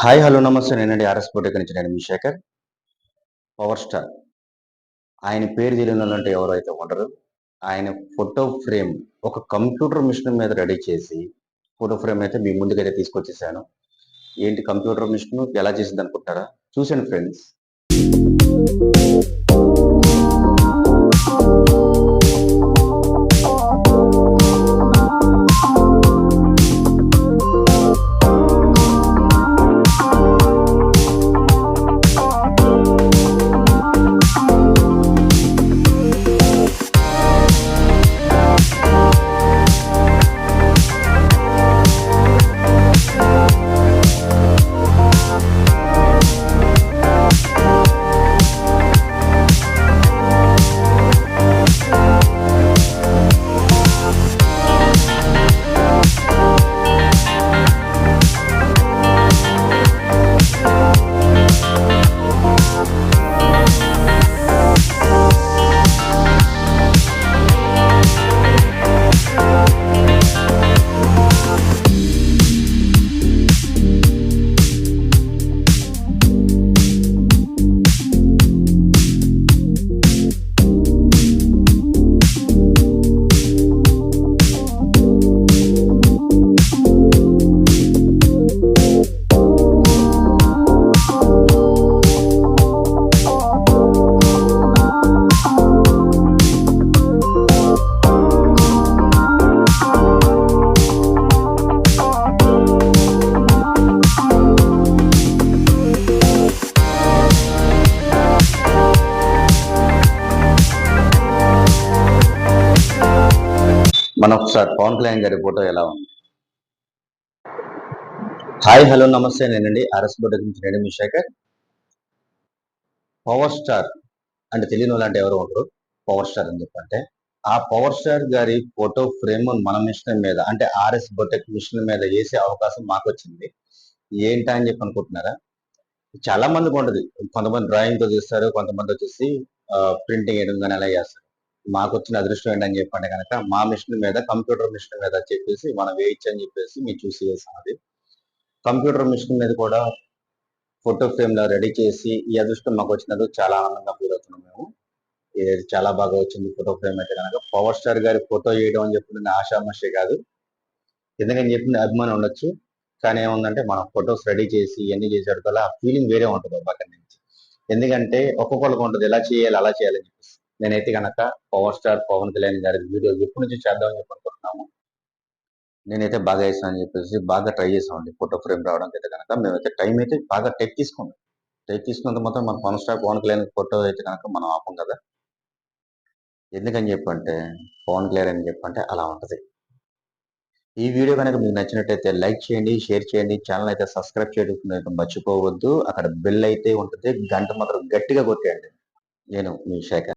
Hi hello నమస్తే. నేనండి RS పోటీకి నుంచి నేను మీ శేఖర్ పవర్ స్టార్. ఆయన పేరు తెలియని వాళ్ళంటే ఎవరైతే ఉండరు ఆయన ఫోటో ఫ్రేమ్ ఒక కంప్యూటర్ మిషన్ మీద రెడీ చేసి ఫోటో ఫ్రేమ్ అయితే మీ ముందుకైతే తీసుకొచ్చేసాను. ఏంటి కంప్యూటర్ మిషన్? ఎలా చేసింది అనుకుంటారా? చూసాను ఫ్రెండ్స్. మన ఒకసారి పవన్ కళ్యాణ్ గారి ఫోటో ఎలా ఉంది? హాయ్ హలో నమస్తే నేనండి. ఆర్ఎస్ బోర్డు నుంచి నేను మీ శేఖర్. పవర్ స్టార్ అంటే తెలియని వాళ్ళు ఎవరు ఉండరు. పవర్ స్టార్ అని చెప్పంటే ఆ పవర్ స్టార్ గారి ఫోటో ఫ్రేమ్ మన మిషన్ మీద అంటే ఆర్ఎస్ బొటెక్ మిషన్ మీద వేసే అవకాశం మాకు వచ్చింది. ఏంటా అని చెప్పి అనుకుంటున్నారా? చాలా మందికి ఉంటుంది. కొంతమంది డ్రాయింగ్తో చేస్తారు కొంతమంది వచ్చేసి ప్రింటింగ్ వేయడం కానీ అలా చేస్తారు. మాకు వచ్చిన అదృష్టం ఏంటని చెప్పండి కనుక మా మిషన్ మీద కంప్యూటర్ మిషన్ మీద చెప్పేసి మనం వేయచ్చు అని చెప్పేసి మీరు చూసి వేసాం అది కంప్యూటర్ మిషన్ మీద కూడా ఫోటో ఫ్రేమ్లో రెడీ చేసి ఈ అదృష్టం మాకు వచ్చినందుకు చాలా ఆనందంగా ఫీల్ అవుతున్నాం మేము. ఇది చాలా బాగా వచ్చింది ఫోటో ఫ్రేమ్ అయితే కనుక. పవర్ స్టార్ గారి ఫోటో వేయడం అని చెప్పింది ఆషామషే కాదు. ఎందుకని చెప్పింది అభిమానం ఉండొచ్చు. కానీ ఏముందంటే మనం ఫొటోస్ రెడీ చేసి ఇవన్నీ చేసేటప్పుడు కదా ఆ ఫీలింగ్ వేరే ఉంటుంది పక్కన నుంచి. ఎందుకంటే ఒక్కొక్కరికి ఉంటుంది ఎలా చేయాలి అలా చేయాలని చెప్పేసి. నేనైతే కనుక పవర్ స్టార్ పవన్ కళ్యాణ్ గారి వీడియో ఎప్పటి నుంచి చేద్దామని చెప్పి అనుకుంటున్నాము. నేనైతే బాగా వేసాను అని చెప్పేసి బాగా ట్రై చేసామండి ఫోటో ఫ్రేమ్ రావడానికి అయితే కనుక మేమైతే టైం అయితే బాగా టైప్ తీసుకున్నాం. టైప్ తీసుకున్నంత మాత్రం మన పవన్ స్టార్ పవన్ కళ్యాణ్ ఫోటో అయితే కనుక మనం ఆపం కదా. ఎందుకని చెప్పంటే పవన్ కళ్యాణ్ అని చెప్పంటే అలా ఉంటుంది. ఈ వీడియో కనుక మీకు నచ్చినట్టయితే లైక్ చేయండి షేర్ చేయండి. ఛానల్ అయితే సబ్స్క్రైబ్ చేయడం మర్చిపోవద్దు. అక్కడ బెల్ అయితే ఉంటుంది. గంట మాత్రం గట్టిగా కొట్టేయండి. నేను మీ శాఖ